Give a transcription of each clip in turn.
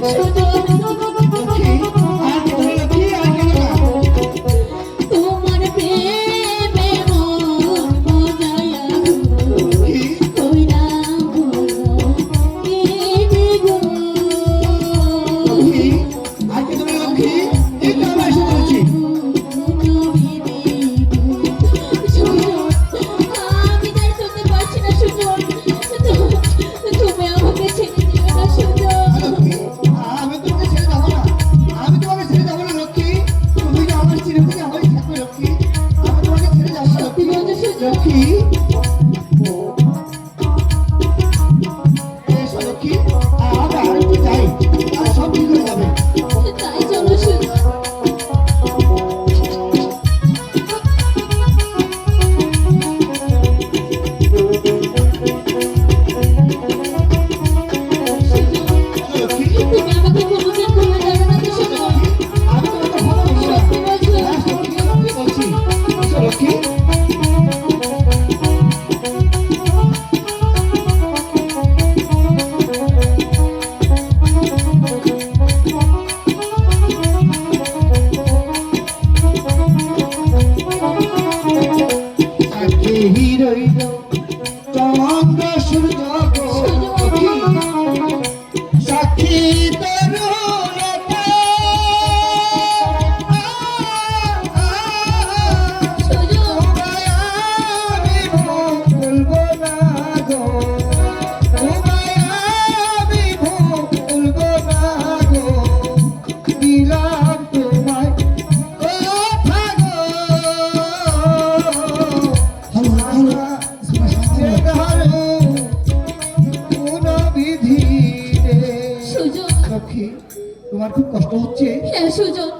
ちょ。আমরা আরেকটু লক্ষ্মী তোমার খুব কষ্ট হচ্ছে? হ্যাঁ সুজন।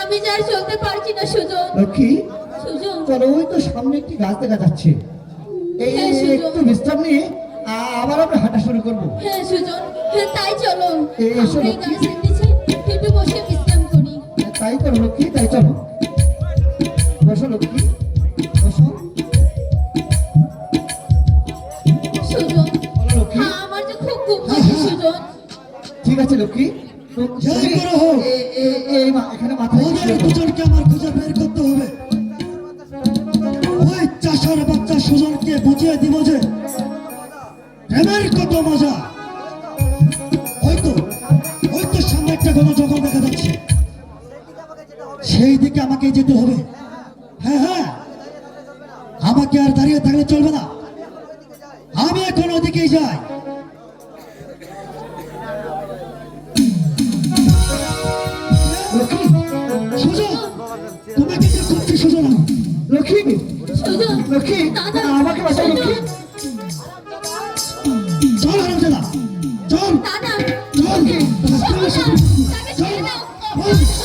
আমি যার চলতে পারছি না সুজন। লক্ষ্মী সুজন। চলো ওই তো সামনে একটি গাছ দেখা যাচ্ছে। এই হ্যাঁ, একটু বিশ্রাম নিয়ে আবার আমরা হাঁটা শুরু করব। হ্যাঁ সুজন। হ্যাঁ তাই চলো। এসো লক্ষ্মী। একটু বসে বিশ্রাম করি। তাই করো লক্ষ্মী তাই চলো। বসো লক্ষ্মী। বসো। সুজন। আমার যে খুব পাচ্ছে সুজন। ঠিক আছে লক্ষ্মী? তো জয় তুমি গুরু হোক। এ- এ- এই মা- এখানে মাথায় ওদের শুয়ে পড়ো। দুজনকে আমার খুঁজে বের করতে হবে। ওই চাষার বাচ্চা সুজনকে বুঝিয়ে দিব যে প্রেমের কত মজা। ওই তো সামনে একটা দেখা যাচ্ছে। সেই দিকে আমাকে যেতে হবে। হ্যাঁ হ্যাঁ। আমাকে আর দাঁড়িয়ে থাকলে চলবে না। আমি এখন ওদিকেই যাই। লক্ষ্মী আমাকে বাঁচাও লক্ষ্মী। চল হারামজাদা চল। চল। দাও চল।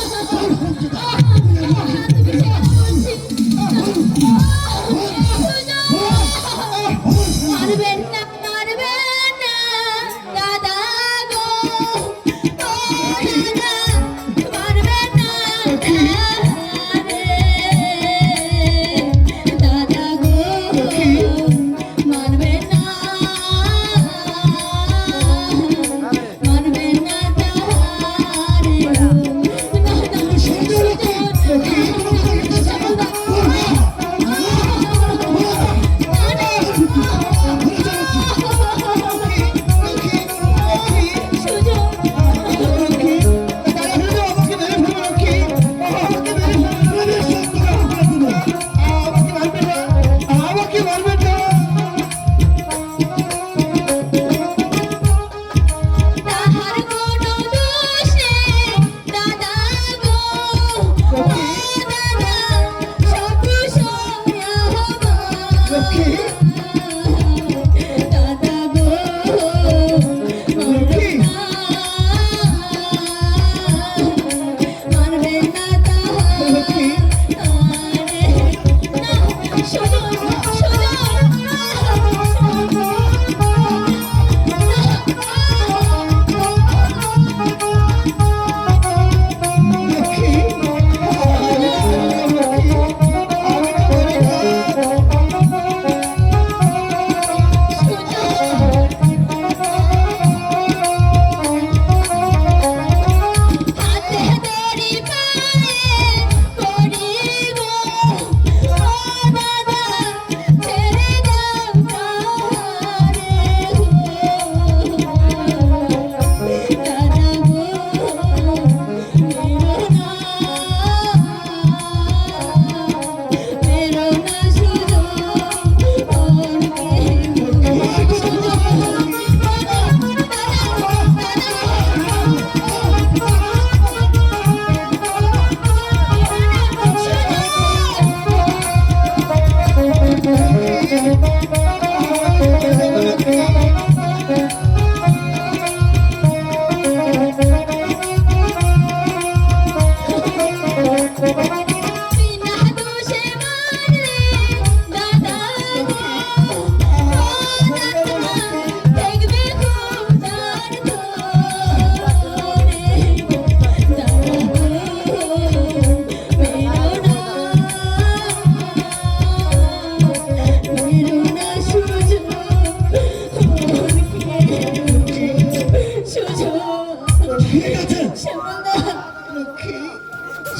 ঠিক আছে।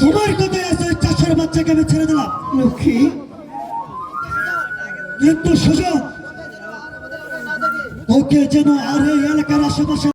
তোমার কথায় আছে? ওই চাষের বাচ্চাকে আমি ছেড়ে দিলাম। লক্ষ্মী। কিন্তু সুযোগ ওকে যেন আর এই এলাকার আশেপাশে